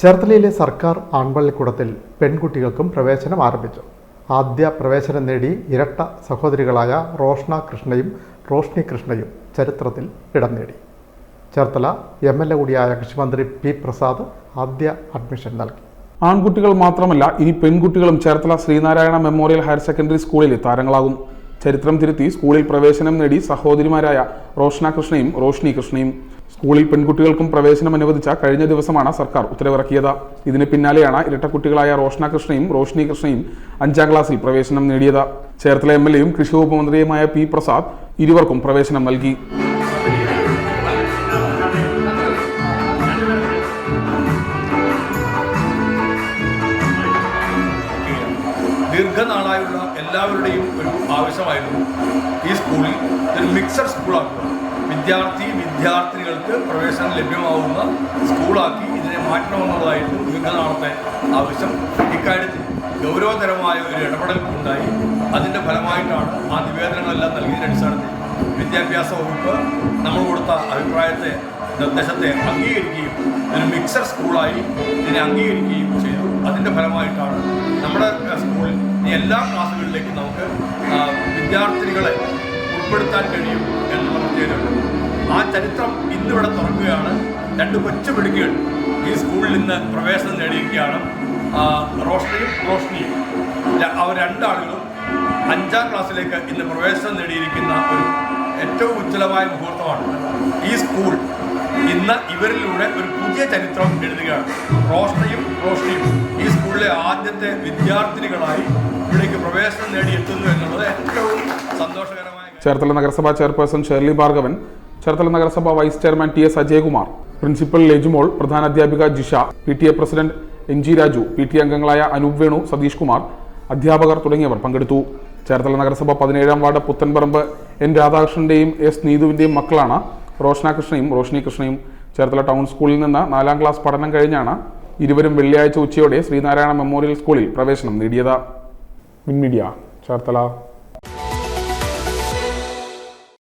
ചേർത്തലയിലെ സർക്കാർ ആൺപള്ളിക്കൂടത്തിൽ പെൺകുട്ടികൾക്കും പ്രവേശനം ആരംഭിച്ചു. ആദ്യ പ്രവേശനം നേടി ഇരട്ട സഹോദരികളായ റോഷ്ന കൃഷ്ണയും റോഷ്ണി കൃഷ്ണയും ചരിത്രത്തിൽ ഇടം നേടി. ചേർത്തല എം എൽ എ കൂടിയായ കൃഷിമന്ത്രി പി പ്രസാദ് ആദ്യ അഡ്മിഷൻ നൽകി. ആൺകുട്ടികൾ മാത്രമല്ല ഇനി പെൺകുട്ടികളും Cherthala Sreenarayana memorial higher secondary സ്കൂളിൽ താരങ്ങളാകും. ചരിത്രം തിരുത്തി സ്കൂളിൽ പ്രവേശനം നേടി സഹോദരിമാരായ റോഷ്ന കൃഷ്ണയും റോഷ്നി കൃഷ്ണയും. സ്കൂളിൽ പെൺകുട്ടികൾക്കും പ്രവേശനം അനുവദിച്ച കഴിഞ്ഞ ദിവസമാണ് സർക്കാർ ഉത്തരവിറക്കിയത്. ഇതിന് പിന്നാലെയാണ് ഇരട്ടക്കുട്ടികളായ റോഷ്ന കൃഷ്ണയും റോഷ്നി കൃഷ്ണയും അഞ്ചാം ക്ലാസ്സിൽ പ്രവേശനം നേടിയത്. ചേർത്തല എം എൽ എയും കൃഷി വകുപ്പ് മന്ത്രിയുമായ പി പ്രസാദ് ഇരുവർക്കും പ്രവേശനം നൽകി. ദീർഘനാളായുള്ള എല്ലാവരുടെയും ഒരു ആവശ്യമായിരുന്നു ഈ സ്കൂളിൽ ഒരു മിക്സഡ് സ്കൂളാക്കുക. വിദ്യാർത്ഥി വിദ്യാർത്ഥിനികൾക്ക് പ്രവേശനം ലഭ്യമാവുന്ന സ്കൂളാക്കി ഇതിനെ മാറ്റണമെന്നുള്ളതായിരുന്നു ദീർഘനാളത്തെ ആവശ്യം. ഇക്കാര്യത്തിൽ ഗൗരവതരമായ ഒരു ഇടപെടൽ ഉണ്ടായി. അതിന്റെ ഫലമായിട്ടാണ് ആ നിവേദനങ്ങളെല്ലാം നൽകിയതിന്റെ അടിസ്ഥാനത്തിൽ വിദ്യാഭ്യാസ വകുപ്പ് നമ്മൾ കൊടുത്ത അഭിപ്രായത്തെ നിർദ്ദേശത്തെ അംഗീകരിക്കുകയും ഒരു മിക്സഡ് സ്കൂളായി ഇതിനെ അംഗീകരിക്കുകയും ചെയ്തു. അതിന്റെ ഫലമായിട്ടാണ് നമ്മുടെ സ്കൂളിൽ എല്ലാ ക്ലാസ്സുകളിലേക്കും നമുക്ക് വിദ്യാർത്ഥികളെ ഉൾപ്പെടുത്താൻ കഴിയും എന്നുള്ള പ്രത്യേകതയുണ്ട് ആ ചരിത്രം ഇന്നിവിടെ തുറക്കുകയാണ്. രണ്ട് കൊച്ചു പിടിക്കുകൾ ഈ സ്കൂളിൽ നിന്ന് പ്രവേശനം നേടിയിരിക്കുകയാണ്. റോഷ്നിയും റോഷ്നിയും. അവർ രണ്ടാളുകളും അഞ്ചാം ക്ലാസ്സിലേക്ക് ഇന്ന് പ്രവേശനം നേടിയിരിക്കുന്ന ഒരു ഏറ്റവും ഉജ്ജ്വലമായ മുഹൂർത്തമാണ്. ഈ സ്കൂൾ ഇന്ന് ഇവരിലൂടെ ഒരു പുതിയ ചരിത്രം എഴുതുകയാണ്. റോഷ്നിയും റോഷ്നിയും ഈ സ്കൂളിലെ ആദ്യത്തെ വിദ്യാർത്ഥിനികളായി ഇവിടേക്ക് പ്രവേശനം നേടിയെത്തുന്നു എന്നുള്ളത് ഏറ്റവും സന്തോഷകരമായ. ചേർത്തല നഗരസഭാ ചെയർപേഴ്സൺ ഷേർലി ഭാർഗവൻ ചേർത്തല നഗരസഭ vice chairman T S Ajayakumar principal Lejumol പ്രധാന അധ്യാപിക Jisha P T A president N G Raju P T അംഗങ്ങളായ അനൂപ് വേണു സതീഷ് കുമാർ അധ്യാപകർ തുടങ്ങിയവർ പങ്കെടുത്തു. ചേർത്തല നഗരസഭ പതിനേഴാം വാർഡ് പുത്തൻപറമ്പ് എൻ രാധാകൃഷ്ണന്റെയും എസ് നീതുവിന്റെയും മക്കളാണ് റോഷ്ന കൃഷ്ണയും റോഷ്നി കൃഷ്ണയും. ചേർത്തല ടൗൺ സ്കൂളിൽ നിന്ന് നാലാം ക്ലാസ് പഠനം കഴിഞ്ഞാണ് ഇരുവരും വെള്ളിയാഴ്ച ഉച്ചയോടെ ശ്രീനാരായണ മെമ്മോറിയൽ സ്കൂളിൽ പ്രവേശനം നേടിയത്. മിൻമീഡിയ ചേർത്തല.